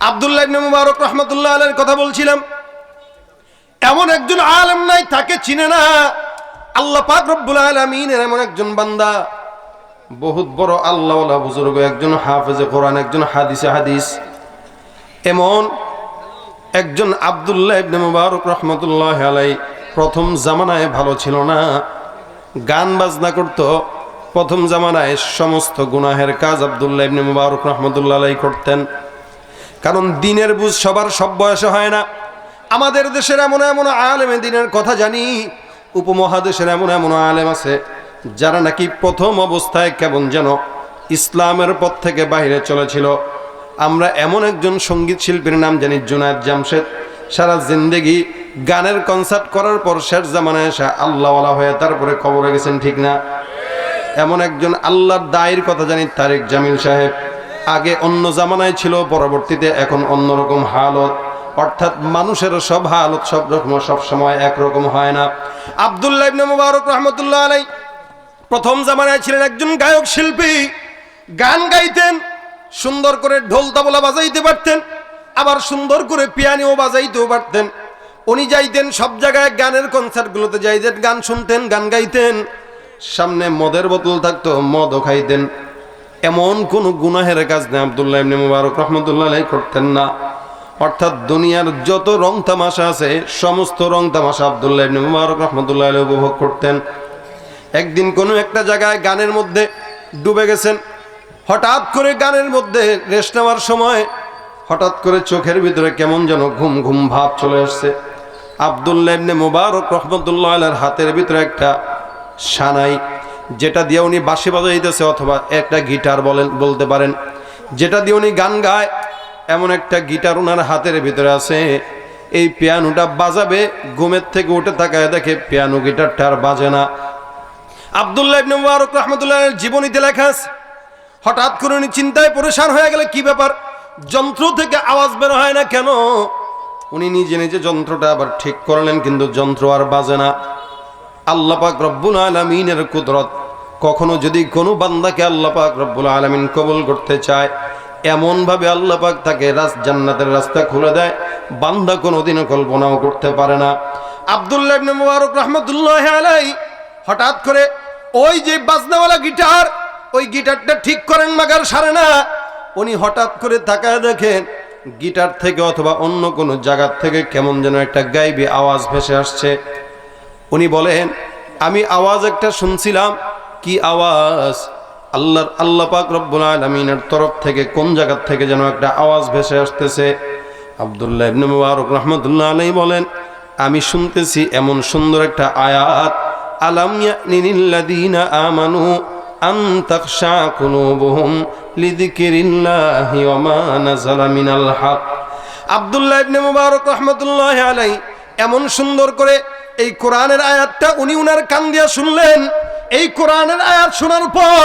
আবদুল্লাহ ইবনে মুবারক রহমতুল্লাহ আলের কথা বলছিলাম। এমন একজন আলেম নাই, তাকে চিনে না। আল্লাহ পাক রব্বুল আলামিনের এমন একজন বান্দা। বহুত বড় আল্লাহওয়ালা বুজুর্গ, একজন হাফেজে কোরআন, একজন হাদিসে হাদিস। এমন একজন আবদুল্লাহ ইবনে মুবারক রহমতুল্লাহ আলাই প্রথম জামানায় ভালো ছিল না। গান বাজনা করত। প্রথম জামানায় সমস্ত গুনাহের কাজ আবদুল্লাহ ইবনে মুবারক রহমতুল্লাহ আলাই করতেন। কারণ দিনের বুঝ সবার সব বয়সে হয় না। আমাদের দেশের এমন এমন আলেমে দিনের কথা জানি, উপমহাদেশের এমন এমন আলেম আছে, যারা নাকি প্রথম অবস্থায় কেমন যেন ইসলামের পথ থেকে বাইরে চলেছিল। আমরা এমন একজন সংগীত শিল্পীর নাম জানি, জুনায়দ জামশেদ। সারা জিন্দেগি গানের কনসার্ট করার পর শেষ জামানায় এসে আল্লাহওয়ালা হয়ে তারপরে খবরে গেছেন, ঠিক না? এমন একজন আল্লাহর দায়ের কথা জানি, তারেক জামিল সাহেব। আগে অন্য জামানায় ছিল, পরবর্তীতে এখন অন্যরকম হালত। অর্থাৎ মানুষের সব হালত, সব রকম, সব সময় একরকম হয় না। আবদুল্লাহ ইবনে মুবারক রহমতুল্লাহ আলাই প্রথম জামানায় ছিলেন একজন গায়ক শিল্পী। গান গাইতেন, সুন্দর করে ঢোল তাবলা বাজাইতে পারতেন, আবার সুন্দর করে পিয়ানিও বাজাইতেও পারতেন। উনি যাইতেন সব জায়গায় গানের কনসার্টগুলোতে, যাইতেন গান শুনতেন, গান গাইতেন। সামনে মদের বোতল থাকতো, মদও খাইতেন। এমন কোন গুনাহের কাজ নেই। আবদুল্লাহ ইবনে মুবারক রহমতুল্লাহ করতেন না। অর্থাৎ দুনিয়ার যত রং তামাশা আছে, সমস্ত রং তামাশা আবদুল্লাহ ইবনে মুবারক রহমতুল্লাহ উপভোগ করতেন। একদিন কোনো একটা জায়গায় গানের মধ্যে ডুবে গেছেন। হঠাৎ করে গানের মধ্যে রেস্ট নেওয়ার সময় হঠাৎ করে চোখের ভিতরে কেমন যেন ঘুম ঘুম ভাব চলে আসছে। আবদুল্লাহ ইবনে মুবারক রহমতুল্লাহ হাতের ভিতরে একটা সানাই যেটা দিয়ে উনি বাঁশি বাজাইতেছে অথবা একটা গিটার বলেন, বলতে পারেন। যেটা দিয়ে উনি গান গায়, এমন একটা গিটার ওনার হাতের ভিতরে আছে। এই পিয়ানোটা বাজাবে, ঘুমের থেকে উঠে তাকায় দেখে পিয়ানো গিটারটা আর বাজে না। আবদুল্লাহ ইবনে মুবারক রহমতুল্লাহ জীবনীতে লেখা আছে, হঠাৎ করে উনি চিন্তায় পরেশান হয়ে গেলে কি ব্যাপার? যন্ত্র থেকে আওয়াজ বের হয় না কেন? উনি নিজে নিজে যন্ত্রটা আবার ঠিক করলেন, কিন্তু যন্ত্র আর বাজে না। আল্লাহ পাক রব্বুল আলমিনের কুদরত কখনো যদি কোনো বান্দাকে আল্লাহ পাক রব্বুল আলমিন কবুল করতে চায়, এমনভাবে আল্লাহ পাক তাকে রাস জান্নাতের রাস্তা খুলে দেয়, বান্দা কোনোদিনও কল্পনাও করতে পারে না। আবদুল্লাহ মুবারক রহমতুল্লাহ আলাই হঠাৎ করে ওই যে বাজনাওয়ালা গিটার, ওই গিটারটা ঠিক করেন মাগার সারে না, উনি হঠাৎ করে তাকায় দেখেন গিটার থেকে অথবা অন্য কোনো জায়গার থেকে কেমন যেন একটা গাইবি আওয়াজ ভেসে আসছে। উনি বলেন, আমি আওয়াজ একটা শুনছিলাম কি আওয়াজ? আল্লাহর, আল্লাহ পাক রব্বুল আলমিনের তরফ থেকে কোন জায়গার থেকে যেন একটা আওয়াজ ভেসে আসতেছে? আবদুল্লাহ ইবনে মুবারক রহমতুল্লাহ আলাই বলেন, আমি শুনতেছি এমন সুন্দর একটা আয়াত, আলাম ইয়ানিল্লাযীনা আমানু আন তাখশা কুলুবুহুম লিযিকরিল্লাহি ওয়া মা নাযালা মিনাল হক আবদুল্লাহ ইবনে মুবারক রহমতুল্লাহ আলাই এমন সুন্দর করে এই কোরআনের আয়াতটা উনি উনার কান দিয়া শুনলেন। এই কোরআনের আয়াত শোনার পর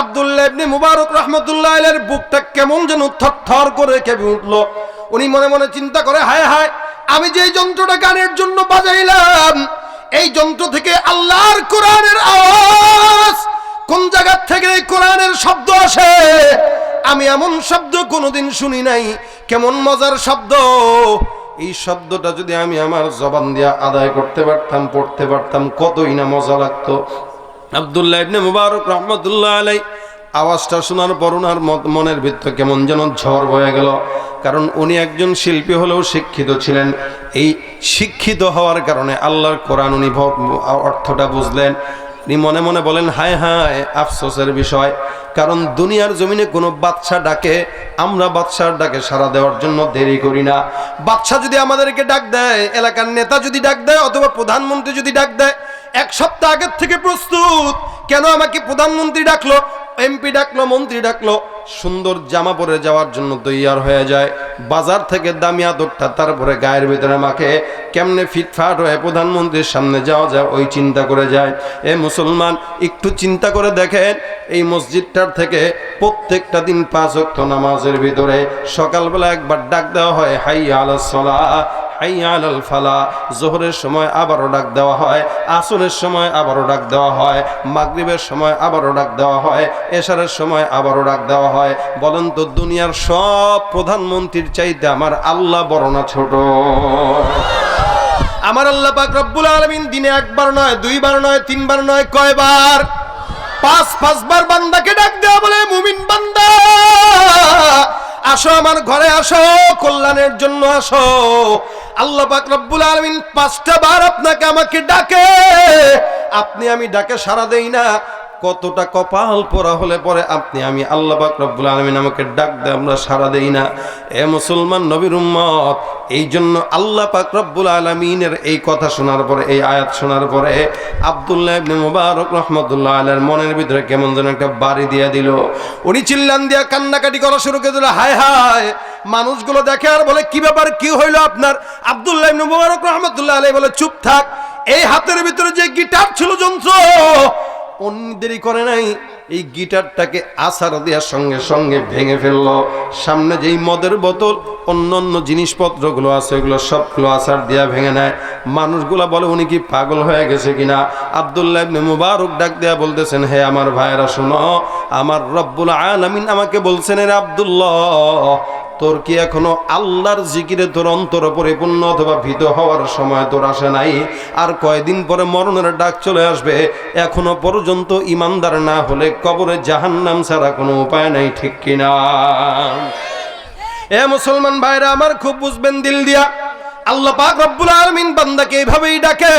আবদুল্লাহ ইবনে মুবারক রহমতুল্লাহ আলের বুকটা কেমন যেন থরথর করে কেঁপে উঠল। উনি মনে মনে চিন্তা করে, হায় হায়, আমি যে যন্ত্রটা গানের জন্য বাজাইলাম, এই যন্ত্র থেকে আল্লাহর কোরআনের আওয়াজ কোন জায়গার থেকে এই কোরআনের শব্দ আসে? আমি এমন শব্দ কোনোদিন শুনি নাই। কেমন মজার শব্দ? এই শব্দটা যদি আমি আমার জবান দিয়া আদায় করতে পারতাম, পড়তে পারতাম, কতই না মজা লাগতো। আবদুল্লাহ ইবনে মুবারক রহমতুল্লাহ আলাই আওয়াজটা শোনার পর ওনার মনের ভিতর কেমন যেন ঝড় বয়ে গেল। কারণ উনি একজন শিল্পী হলেও শিক্ষিত ছিলেন। এই শিক্ষিত হওয়ার কারণে আল্লাহর কোরআন উনি অর্থটা বুঝলেন। উনি মনে মনে বলেন, হায় হায়, আফসোসের বিষয়। কারণ দুনিয়ার জমিনে কোনো বাচ্চা ডাকে, আমরা বাচ্চার ডাকে সাড়া দেওয়ার জন্য দেরি করি না। বাচ্চা যদি আমাদেরকে ডাক দেয়, এলাকার নেতা যদি ডাক দেয়, অথবা প্রধানমন্ত্রী যদি ডাক দেয় এক সপ্তাহ আগের থেকে প্রস্তুত। কেন আমাকে প্রধানমন্ত্রী ডাকলো? এমপি ডাকলো, মন্ত্রী ডাকলো। সুন্দর জামা পরে যাওয়ার জন্য তৈয়ার হয়ে যায়। বাজার থেকে দামি আদরটা তারপরে গায়ের ভিতরে মাখে। কেমনে ফিটফাট হয়ে প্রধানমন্ত্রীর সামনে যাওয়া যায়, ওই চিন্তা করে যায়। এ মুসলমান, একটু চিন্তা করে দেখেন, এই মসজিদটার থেকে প্রত্যেকটা দিন পাঁচ অক্ট নামাজের ভিতরে সকালবেলা একবার ডাক দেওয়া হয় হাই আলাসলা হাইয়া আলাল ফালা, জোহরের সময় আবারও ডাক দেওয়া হয়, আসরের সময় আবারও ডাক দেওয়া হয়, মাগরিবের সময় আবারও ডাক দেওয়া হয়, এশারের সময় আবারও ডাক দেওয়া হয়। বলেন তো দুনিয়ার সব প্রধানমন্ত্রীর চাইতে আমার আল্লাহ বড় না ছোট? আমার আল্লাহ পাক রব্বুল আলামিন দিনে একবার নয়, দুইবার নয়, তিনবার নয়, কয়বার? পাঁচ, পাঁচবার বান্দাকে ডাক দেওয়া বলে, মুমিন বান্দা। আসো, আমার ঘরে আসো, কল্যাণের জন্য আসো। আল্লাহ পাক রব্বুল আলামিন পাঁচটা বার আপনাকে আমাকে ডাকে। আপনি আমি ডাকে সাড়া দেই না। কতটা কপাল পরা হলে পরে আপনি, আমি আল্লাহ পাক রব্বুল আলামিন আমাকে ডাক দেয়, আমরা সাড়া দেই না। এ মুসলমান নবীর উম্মত এই জন্য আল্লাহ পাক রব্বুল আলামিনের এই কথা শোনার পরে, এই আয়াত শোনার পরে আব্দুল্লাহ ইবনে মুবারক রহমতুল্লাহ আলাইহির মনের ভিতরে কেমন যেন একটা বাড়ি দিয়ে দিল। উনি চিল্লান দিয়া কান্নাকাটি করা শুরু করে দিল, হায় হায়, মানুষগুলো দেখে আর বলে, কি ব্যাপার, কি হইল আপনার? আব্দুল্লাহ ইবনে মুবারক রহমতুল্লাহ আলাইহি বলে, চুপ থাক, এই হাতের ভিতরে যে গিটার ছিল যন্ত্র দেরি করে নাই, এই গিটারটাকে আসার দেওয়ার সঙ্গে সঙ্গে ভেঙে ফেলল। সামনে যেই মদের বোতল, অন্য অন্য জিনিসপত্রগুলো আছে, ওগুলো সবগুলো আসার দেয়া ভেঙে নেয়। মানুষগুলা বলে, উনি কি পাগল হয়ে গেছে কিনা? আবদুল্লাহ ইবনে মুবারক ডাক দেয়া বলতেছেন, হে আমার ভাইয়েরা, শোনো, আমার রব্বুল আলামিন আমাকে বলছেন রে আব্দুল্লাহ তোর কি এখনও আল্লাহর জিকিরে তোর অন্তর পরিপূর্ণ অথবা ভীত হওয়ার সময় তোর আসে নাই? আর কয়দিন পরে মরণের ডাক চলে আসবে? এখনও পর্যন্ত ইমানদার না হলে কবরে জাহান্নাম ছাড়া কোনো উপায় নাই, ঠিক কিনা? এ মুসলমান ভাইরা, আমার খুব বুঝবেন দিল দিয়া। আল্লাহ পাক রব্বুল আলামিন বান্দাকে এইভাবেই ডাকে।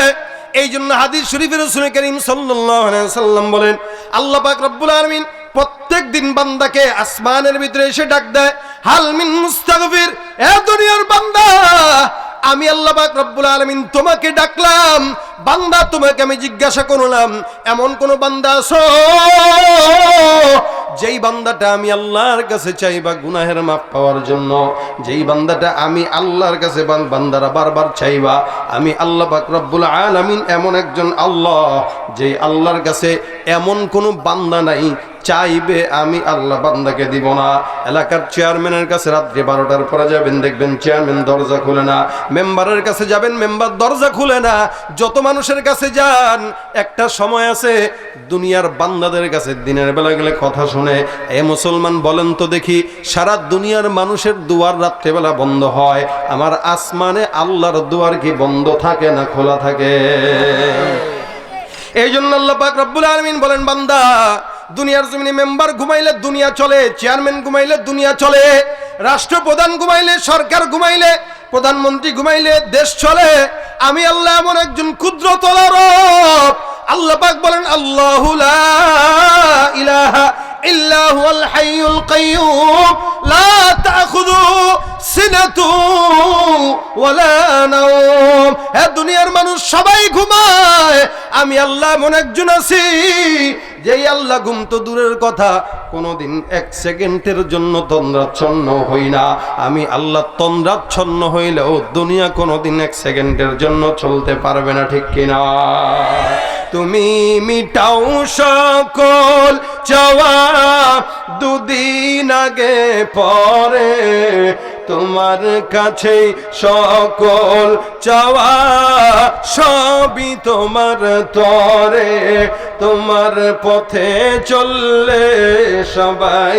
এই জন্য হাদিস শরীফের রাসূল করিম সাল্লাম বলেন, আল্লাহ পাক রব্বুল আলামিন প্রত্যেক দিন বান্দাকে আসমানের ভিতরে এসে ডাক দেয়। হাল মিন মুস্তাগফির এ দুনিয়ার বান্দা আমি আল্লাহ পাক রব্বুল আলামিন তোমাকে ডাকলাম বান্দা, তোমাকে আমি জিজ্ঞাসা করলাম, এমন কোন বান্দা আছো? যেই বান্দাটা আমি আল্লাহর কাছে চাইবা গুনাহের মাফ পাওয়ার জন্য, যেই বান্দাটা আমি আল্লাহর কাছে বান্দারা বারবার চাইবা, আমি আল্লাহ পাক রব্বুল আলামিন এমন একজন আল্লাহ, যেই আল্লাহর কাছে এমন কোনো বান্দা নাই, চাইবে আমি আল্লাহ বান্দাকে দিব না। এলাকার চেয়ারম্যানের কাছে রাত্রি বারোটার পরে যাবেন, দেখবেন চেয়ারম্যান দরজা খুলে না, মেম্বারের কাছে যাবেন, মেম্বার দরজা খুলে না, যত মানুষের কাছে যান। একটা সময় আছে, দুনিয়ার বান্দাদের কাছে দিনের বেলা গেলে কথা শুনে, এ মুসলমান, বলেন তো দেখি, সারা দুনিয়ার মানুষের দুয়ার রাত্রেবেলা বন্ধ হয়। আমার আসমানে আল্লাহর দুয়ার কি বন্ধ থাকে না খোলা থাকে? এই জন্য আল্লাহ পাক রব্বুল আলামিন বলেন, বান্দা, দুনিয়ার জমিনে মেম্বার ঘুমাইলে দুনিয়া চলে, চেয়ারম্যান ঘুমাইলে দুনিয়া চলে, রাষ্ট্রপ্রধান ঘুমাইলে সরকার ঘুমাইলে, প্রধানমন্ত্রী ঘুমাইলে দেশ চলে আমি আল্লাহ এমন একজন ক্ষুদ্র তলারব আল্লাহ পাক বলেন, আল্লাহু ইলাহা ইল্লা হুয়াল হাইয়ুল কাইয়্যুম লা তাখুযুহু সিনাতু ওয়ালা নাওম। হে দুনিয়ার মানুষ, সবাই ঘুমায়। আমি আল্লাহ এমন একজন আছি, যেই আল্লাহ ঘুম তো দূরের কথা। কোনোদিন এক সেকেন্ডের জন্য তন্দ্রাচ্ছন্ন হই না। আমি আল্লাহ তন্দ্রাচ্ছন্ন হইলেও দুনিয়া কোনোদিন এক সেকেন্ডের জন্য চলতে পারবে না, ঠিক কিনা? তুমি মিটাও সকল চাওয়া দুদিন আগে পরে তোমার কাছে সকল চাওয়া সবই তোমার তরে। তোমার পথে চললে সবাই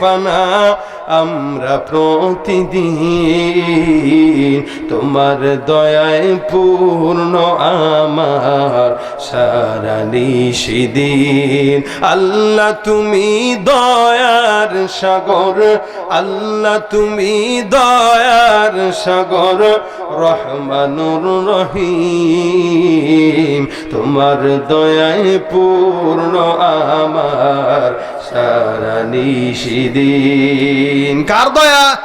পানা, আমরা প্রতিদিন তোমার দয়ায় পূর্ণ আমার সারা নিশিদিন। আল্লাহ তুমি দয়ার সাগর, আল্লাহ তুমি দয়ার সাগর, রহমানুর রহিম। তোমার দয়ায় পূর্ণ আমার সারা নিশিদিন। কার দয়া?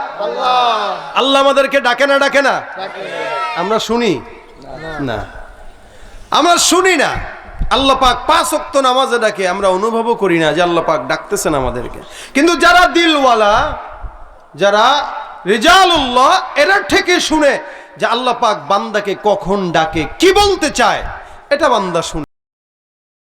আল্লাহ। আমাদেরকে ডাকে না ডাকে না? আমরা শুনি? না। আমরা শুনি না। আল্লাহ পাক পাঁচ অক্ত নামাজে ডাকে আমরা অনুভবও করি না যে আল্লাহ পাক ডাকতেছেন আমাদেরকে। কিন্তু যারা দিলওয়ালা যারা রেজালুল্লাহ এরা থেকে শুনে যে আল্লাহ পাক বান্দাকে কখন ডাকে কি বলতে চায় এটা বান্দা শুনে।